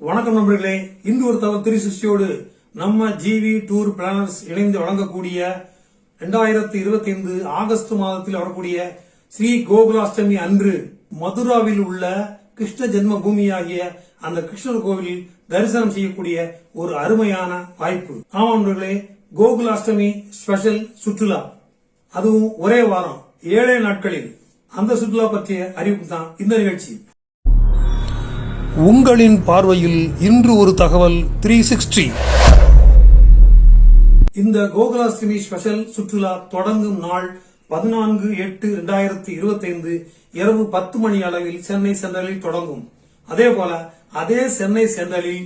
வணக்கம் நண்பர்களே. இந்து ஒரு தவ த்ரீ சிக்ஸ்டியோடு நம்ம ஜிவி டூர் பிளானர்ஸ் இணைந்து வழங்கக்கூடிய இரண்டாயிரத்தி இருபத்தி ஐந்து ஆகஸ்ட் மாதத்தில் வரக்கூடிய ஸ்ரீ கோகுலாஷ்டமி அன்று மதுராவில் உள்ள கிருஷ்ண ஜென்ம பூமியாகிய அந்த கிருஷ்ணர் கோவிலில் தரிசனம் செய்யக்கூடிய ஒரு அருமையான வாய்ப்பு. ஆமாம் நண்பர்களே கோகுலாஷ்டமி ஸ்பெஷல் சுற்றுலா. அதுவும் ஒரே வாரம் ஏழே நாட்களில். அந்த சுற்றுலா பற்றிய அறிவிப்பு தான் இந்த நிகழ்ச்சி. உங்களின் பார்வையில் இன்று ஒரு தகவல் த்ரீ சிக்ஸ்டி இந்த கோகுலாஷ்டமி ஸ்பெஷல் சுற்றுலா தொடங்கும் நாள் பதினான்கு எட்டு இரண்டாயிரத்தி இருபத்தி ஐந்து இரவு பத்து மணி அளவில் சென்னை சென்ட்ரலில் தொடங்கும். அதே போல அதே சென்னை சென்ட்ரலில்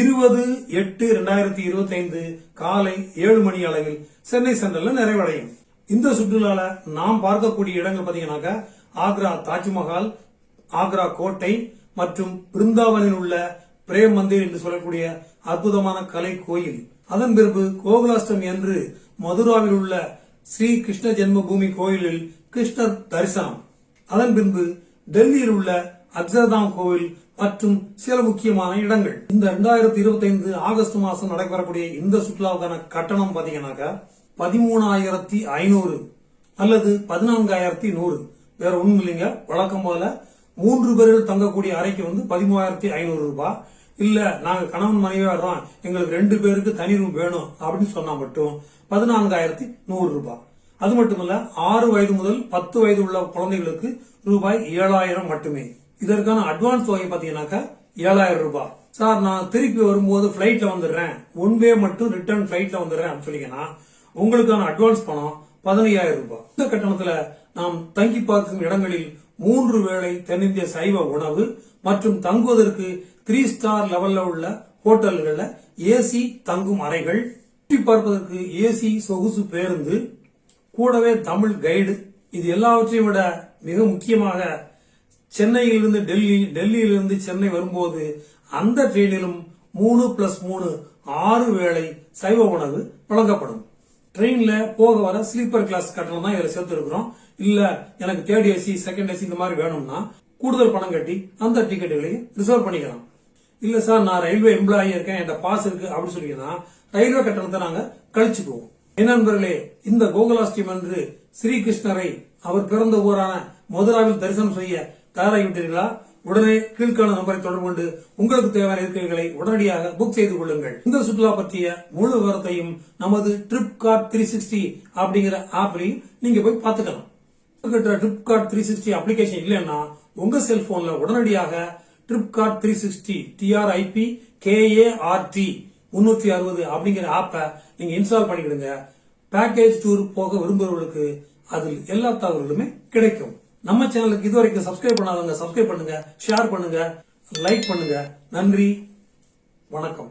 இருபது எட்டு இரண்டாயிரத்தி இருபத்தி ஐந்து காலை ஏழு மணி அளவில் சென்னை சென்ட்ரல்ல நிறைவடையும். இந்த சுற்றுலால நாம் பார்க்கக்கூடிய இடங்கள் பாத்தீங்கன்னாக்கா ஆக்ரா தாஜ்மஹால் ஆக்ரா கோட்டை மற்றும் பிருந்தாவனில் உள்ள பிரேம் மந்திர் என்று சொல்லக்கூடிய அற்புதமான கலை கோயில். அதன் பிறகு கோகுலாஷ்டமி அன்று மதுராவில் உள்ள ஸ்ரீ கிருஷ்ண ஜென்மபூமி கோயிலில் கிருஷ்ணர் தரிசனம். அதன் பின்பு டெல்லியில் உள்ள அக்ஷர்தாம் கோவில் மற்றும் சில முக்கியமான இடங்கள். இந்த இரண்டாயிரத்தி இருபத்தி ஐந்து ஆகஸ்ட் மாதம் நடைபெறக்கூடிய இந்த சுற்றுலாவுக்கான கட்டணம் பாத்தீங்கன்னாக்கா பதிமூணாயிரத்தி ஐநூறு அல்லது பதினான்காயிரத்தி நூறு. வேற ஒண்ணும் இல்லைங்க. வழக்கம் போல மூன்று பேர்கள் தங்கக்கூடிய அறைக்கு வந்து பதிமூவாயிரத்தி ஐநூறு ரூபாய் இல்ல நாங்க கணவன் மனைவியா வர்றோம் எங்களுக்கு ரெண்டு பேருக்கு தனி ரூம் வேணும் அப்படின்னு சொன்னா மட்டும் பதினான்காயிரத்தி நூறு ரூபாய் அது மட்டுமல்ல ஆறு வயது முதல் பத்து வயது உள்ள குழந்தைகளுக்கு ரூபாய் ஏழாயிரம் மட்டுமே. இதற்கான அட்வான்ஸ் தொகை பாத்தீங்கன்னாக்கா ஏழாயிரம் ரூபாய் சார் நான் திருப்பி வரும்போது பிளைட்ல வந்துடுறேன். ஒன் வே மட்டும் ரிட்டர்ன் பிளைட்ல வந்துடுறேன் அப்படின்னு சொன்னீங்கன்னா உங்களுக்கான அட்வான்ஸ் பணம் பதினையாயிரம் ரூபாய் இந்த கட்டணத்துல நாம் தங்கி பார்க்கும் இடங்களில் மூன்று வேளை தென்னிந்திய சைவ உணவு மற்றும் தங்குவதற்கு த்ரீ ஸ்டார் லெவல்ல உள்ள ஹோட்டல்கள்ல ஏசி தங்கும் அறைகள். சுற்றி பார்ப்பதற்கு ஏசி சொகுசு பேருந்து. கூடவே தமிழ் கைடு இது எல்லாவற்றையும் விட மிக முக்கியமாக சென்னையிலிருந்து டெல்லி டெல்லியிலிருந்து சென்னை வரும்போது அந்த ட்ரெயினிலும் மூணு பிளஸ் மூணு ஆறு வேளை சைவ உணவு வழங்கப்படும். ட்ரெயின்ல போக வர ஸ்லீப்பர் கிளாஸ் கட்டணம் தான் இதுல சேர்த்து இருக்கிறோம் இல்ல எனக்கு தேர்ட் ஏசி செகண்ட் ஏசி இந்த மாதிரி வேணும்னா கூடுதல் பணம் கட்டி அந்த டிக்கெட்டுகளையும் ரிசர்வ் பண்ணிக்கலாம். இல்ல சார் நான் ரயில்வே எம்ப்ளாயி இருக்கேன் என்கிட்ட பாஸ் இருக்கு அப்படின்னு சொன்னீங்கன்னா ரயில்வே கட்டணத்தை நாங்க கழிச்சுக்குவோம். என்ன நண்பர்களே இந்த கோகுலாஷ்டமி அன்று ஸ்ரீகிருஷ்ணரை அவர் பிறந்த ஊரான மதுராவில் தரிசனம் செய்ய தயாராகிவிட்டீர்களா உடனே கீழ்காணும் நம்பரை தொடர்பு கொண்டு உங்களுக்கு தேவையான இருக்கைகளை உடனடியாக புக் செய்து கொள்ளுங்கள். இந்த சுற்றுலா பற்றிய முழு விவரத்தையும் நமது ட்ரிப் கார்ட் த்ரீ சிக்ஸ்டி அப்படிங்கிற ஆப்லையும் நீங்க போய் பார்த்துக்கலாம். Trip card three sixty application இல்லைன்னா உங்க செல்போன்ல உடனடியாக trip card three sixty T R I P K A R D முன்னூத்தி அறுபது அப்படிங்கிற ஆப்பை நீங்க இன்ஸ்டால் பண்ணிக்கிடுங்க. பேக்கேஜ் டூர் போக விரும்புகிறவர்களுக்கு அதில் எல்லா தகவல்களுமே கிடைக்கும். நம்ம சேனலுக்கு இதுவரைக்கும் சப்ஸ்கிரைப் பண்ணாதவங்க சப்ஸ்கிரைப் பண்ணுங்க ஷேர் பண்ணுங்க லைக் பண்ணுங்க. நன்றி வணக்கம்.